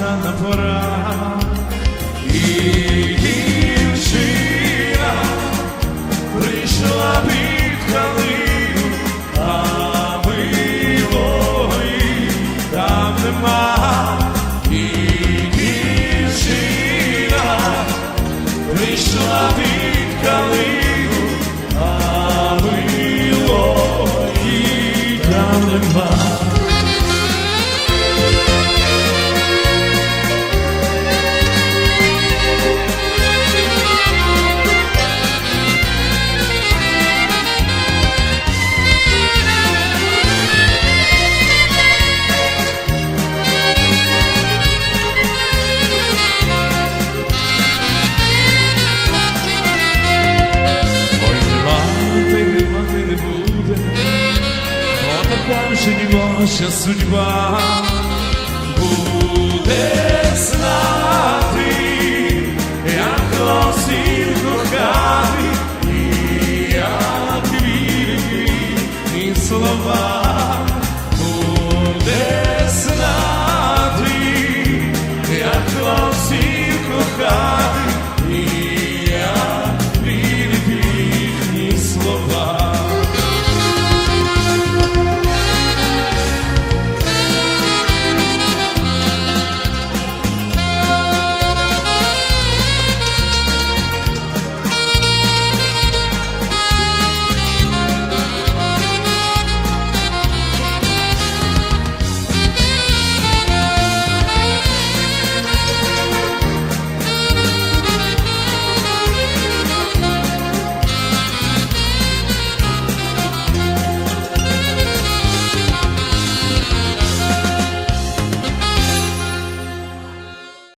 рана пора, і дівчина прийшла під калину, і там нема. О, не дівоча судьба